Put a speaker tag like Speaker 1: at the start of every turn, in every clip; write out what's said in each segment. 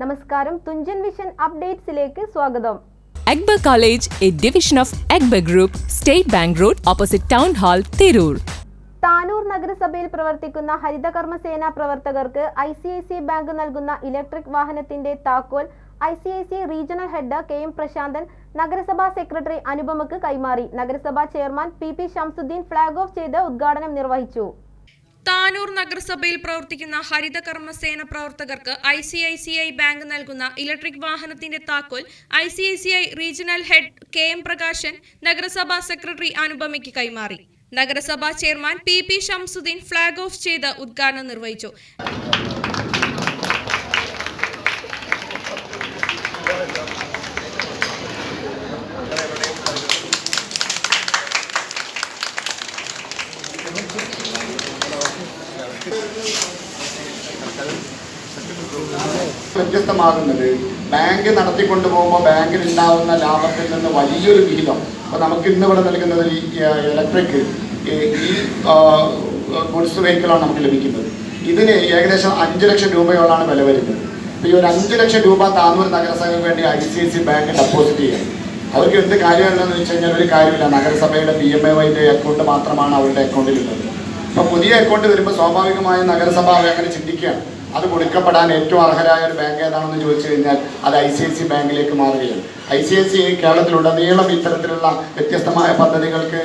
Speaker 1: നമസ്കാരം. തുഞ്ചൻ വിഷൻ അപ്ഡേറ്റ്സിലേക്ക് സ്വാഗതം.
Speaker 2: എഗ്ബ college A division of എഗ്ബ group State Bank road opposite town hall Tirur.
Speaker 1: Tanur നഗരസഭയിൽ പ്രവർത്തിക്കുന്ന ഹരിതകർമ്മസേന പ്രവർത്തകർക്ക് I C I C bank നൽകുന്ന ഇലക്ട്രിക് വാഹനത്തിന്റെ താക്കോൽ I C I C regional head K M Prasanthan നഗരസഭാ സെക്രട്ടറി അനുപമക്ക് കൈമാറി. നഗരസഭാ chairman P P Shamsuddin flag off ചെയ്ത് ഉദ്ഘാടനം നിർവഹിച്ചു.
Speaker 3: താനൂർ നഗരസഭയിൽ പ്രവർത്തിക്കുന്ന ഹരിത കർമ്മസേന പ്രവർത്തകർക്ക് I C I C I bank നൽകുന്ന ഇലക്ട്രിക് വാഹനത്തിന്റെ താക്കോൽ I C I C I regional head K M Prakashan നഗരസഭാ സെക്രട്ടറി അനുപമയ്ക്ക് കൈമാറി. നഗരസഭാ chairman P P Shamsuddin flag off ചെയ്ത് ഉദ്ഘാടനം നിർവഹിച്ചു.
Speaker 4: വ്യത്യസ്തമാകുന്നത്. ബാങ്ക് നടത്തിക്കൊണ്ടു പോകുമ്പോൾ ബാങ്കിൽ ഉണ്ടാകുന്ന ലാഭത്തിൽ നിന്ന് വലിയൊരു വിഹിതം. അപ്പോൾ നമുക്ക് ഇന്ന് ഇവിടെ നൽകുന്നത് ഈ ഇലക്ട്രിക് ഈ ഗുഡ്സ് വെഹിക്കിളാണ് നമുക്ക് ലഭിക്കുന്നത്. ഇതിന് ഏകദേശം അഞ്ച് ലക്ഷം രൂപയോളാണ് വില വരുന്നത്. അപ്പോൾ ഈ ഒരു അഞ്ച് ലക്ഷം രൂപ താനൂർ നഗരസഭയ്ക്ക് വേണ്ടി I C I C bank deposit ചെയ്യാം. അവർക്ക് എന്ത് കാര്യമുള്ളതെന്ന് വെച്ച് കഴിഞ്ഞാൽ ഒരു കാര്യമില്ല. നഗരസഭയുടെ പി എം എ വൈന്റെ അക്കൗണ്ട് മാത്രമാണ് അവരുടെ അക്കൗണ്ടിലുള്ളത് അപ്പോൾ പുതിയ അക്കൗണ്ട് വരുമ്പോൾ സ്വാഭാവികമായും നഗരസഭ അങ്ങനെ ചിന്തിക്കുകയാണ്. അത് കൊടുക്കപ്പെടാൻ ഏറ്റവും അർഹരായ ഒരു ബാങ്ക് ഏതാണെന്ന് ചോദിച്ചു കഴിഞ്ഞാൽ അത് ഐ സി ഐ സി ബാങ്കിലേക്ക് മാറുകയാണ്. ഐ സി ഐ സി കേരളത്തിലുടനീളം ഇത്തരത്തിലുള്ള വ്യത്യസ്തമായ പദ്ധതികൾക്ക്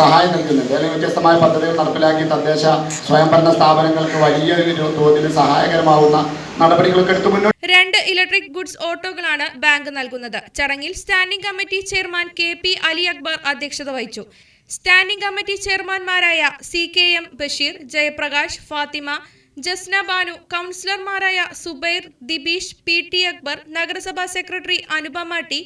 Speaker 4: സഹായം നൽകുന്നുണ്ട്. അല്ലെങ്കിൽ വ്യത്യസ്തമായ പദ്ധതികൾ നടപ്പിലാക്കി തദ്ദേശ സ്വയംഭരണ സ്ഥാപനങ്ങൾക്ക് വലിയൊരു തോതിൽ സഹായകരമാവുന്ന നടപടികളൊക്കെ എടുത്തു മുന്നോട്ട്
Speaker 3: രണ്ട് ഇലക്ട്രിക് ഗുഡ്സ് ഓട്ടോകളാണ് ബാങ്ക് നൽകുന്നത്. ചടങ്ങിൽ standing committee chairman K P Ali Akbar അധ്യക്ഷത വഹിച്ചു. Standing committee ചെയർമാൻമാരായ C K M Basheer Jayaprakash Fathima Jasna Banu കൗൺസിലർമാരായ സുബൈർ ദിബീഷ് പി ടി അക്ബർ നഗരസഭാ secretary അനുപമാട്ടി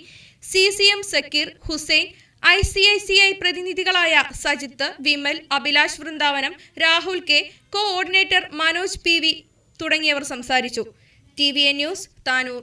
Speaker 3: C C M Zakir Hussain I C I C I പ്രതിനിധികളായ Sajith Vimal Abhilash Vrindavanam Rahul K coordinator Manoj P V തുടങ്ങിയവർ സംസാരിച്ചു. T V A news Tanur.